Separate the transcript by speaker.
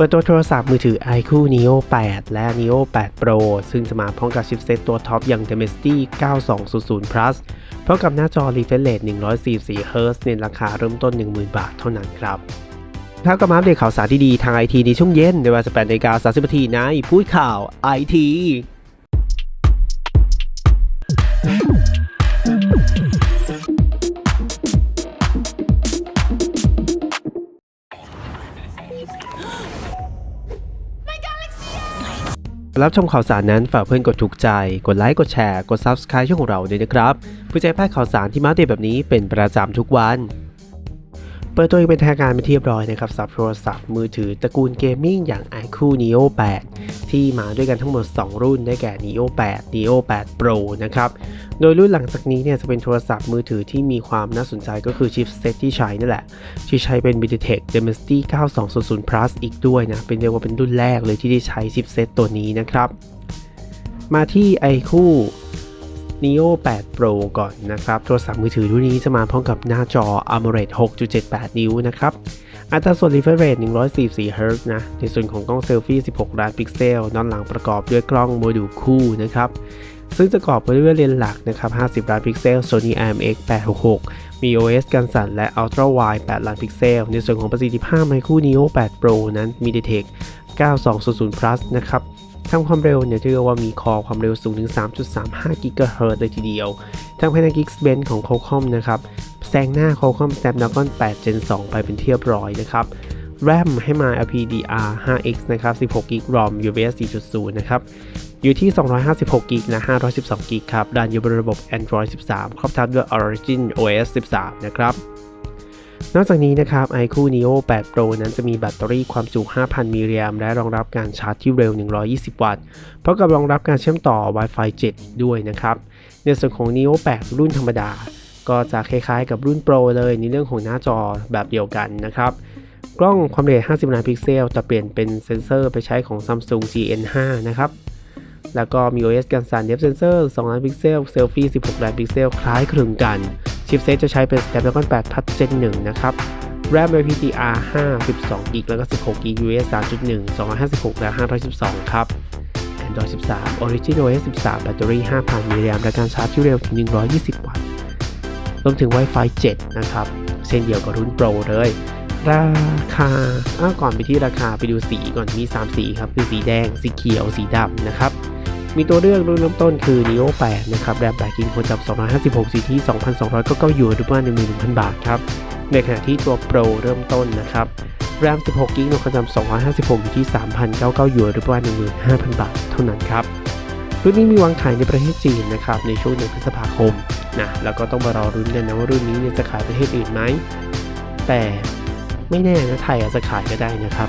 Speaker 1: เปิดตัวโทรศัพท์มือถือ iQOO Neo 8 และ Neo 8 Pro ซึ่งจะมาพร้อมกับชิปเซตตัวท็อปอย่าง Dimensity 9200 Plus พร้อมกับหน้าจอ refresh rate 144 Hz ในราคาเริ่มต้น 10,000 บาทเท่านั้นครับถ้าก็มาอัปเดตข่าวสารที่ดีทางไอทีในช่วงเย็นในเวลา18นาฬิกา30นาทีในพูดข่าวไอที รับชมข่าวสารนั้นฝากเพื่อนกดถูกใจ กดไลค์ กดแชร์ กด Subscribe ช่องของเราด้วยนะครับเพื่อจะให้พลาดข่าวสารที่มาเดตแบบนี้เป็นประจำทุกวัน ปิดตัวย่างเป็นทางการไปนที่เรียบร้อยนะครับสับโทรศัพท์มือถือตระกูลเกมมิ่งอย่าง iQOO Neo 8 ที่มาด้วยกันทั้งหมด 2 รุ่นได้แก่ Neo 8 Neo 8 Pro นะครับ โดยรุ่นหลังจากนี้เนี่ยจะเป็นโทรศัพท์มือถือที่มีความน่าสนใจก็คือชิปเซตที่ใช้นั่นแหละ ที่ใช้เป็น MediaTek Dimensity 9200 Plus อีกด้วยนะ เป็นเรียกว่าเป็นรุ่นแรกเลยที่ได้ใช้ชิปเซตตัวนี้นะครับ มาที่ iQOO Neo 8 Pro ก่อนนะครับ โทรศัพท์มือถือรุ่นนี้จะมาพร้อมกับหน้าจอ AMOLED 6.78 นิ้วนะครับ อัตราส่วน refresh rate 144 Hz นะ ในส่วนของกล้องเซลฟี่ 16 ล้านพิกเซล ด้านหลังประกอบด้วยกล้องโมดูลคู่นะครับ ซึ่งจะประกอบไปด้วยเลนส์หลักนะครับ 50 ล้านพิกเซล Sony IMX 866 มี OS กันสั่นและ Ultra Wide 8 ล้านพิกเซล ในส่วนของประสิทธิภาพ iQOO Neo 8 Pro นั้น MediaTek 9200 Plus นะครับ ทำความเร็วเนี่ยเรียกว่ามีคอความเร็วสูงถึง 3.35 GHz เฮิร์ตเลยทีเดียว ทางภายใน Geekbench ของ Qualcomm นะครับแซงหน้า Qualcomm Snapdragon 8 Gen 2 ไปเป็นที่เรียบร้อยนะครับ RAM ให้มา LPDR 5X นะครับ 16 GB ROM UFS 4.0 นะครับ อยู่ที่ 256 GB และ 512 GB ครับรันอยู่บนระบบ Android 13 ครอบทับด้วย Origin OS 13 นะครับ นอกจากนี้นะครับ iQOO Neo 8 Pro นั้นจะมีแบตเตอรี่ความจุ 5,000 มิลลิแอมและรองรับการชาร์จที่เร็ว 120 วัตต์พร้อมกับรองรับการเชื่อมต่อ Wi-Fi 7ด้วยนะครับ ในส่วนของ Neo 8 รุ่นธรรมดา ก็จะคล้ายๆกับรุ่น Pro เลยในเรื่องของหน้าจอแบบเดียวกันนะครับ กล้องความละเอียด 50 ล้านพิกเซล แต่เปลี่ยนเป็นเซนเซอร์ไปใช้ของ Samsung GN5 นะครับแล้วก็มี OS กันสั่น Depth Sensor 2ล้านพิกเซล เซลฟี่ 16 ล้านพิกเซล คล้ายคลึงกัน ชิปเซตจะใช้เป็น Snapdragon 8 Plus Gen 1 นะครับ RAM LPDDR 5 12 g b แล้วก็16 g b UFS 3.1 256 และ 512 ครับ Android 13 Origin OS 13 แบตเตอรี่ 5,000 มิลลิแอมและการชาร์จที่เร็วถึง 120 วัตต์ รวมถึง Wi-Fi 7 นะครับ เช่นเดียวกับรุ่น Pro เลย ราคาอ้าก่อนไปที่ราคาไปดูสีก่อนมี 3 สีครับ คือสีแดง สีเขียว สีดำนะครับ มีตัวเลือกรุ่นเริ่มต้นคือ Neo 8 นะครับแรม8กิกคนจับ256ซีที่2,299หยวนหรือว่า11,000 บาทครับ ในขณะที่ตัว Pro เริ่มต้นนะครับแรม16กิกคนจับ256อยู่ที่ 3,099หยวนหรือว่า 15,000 บาท เท่านั้นครับรุ่นนี้มีวางขายในประเทศจีนนะครับในช่วงเดือนพฤษภาคมนะแล้วก็ต้องมารอรุ้นกันนะว่ารุ่นนี้จะขายประเทศอื่นไหมแต่ไม่แน่นะไทยอาจจะขายก็ได้นะครับ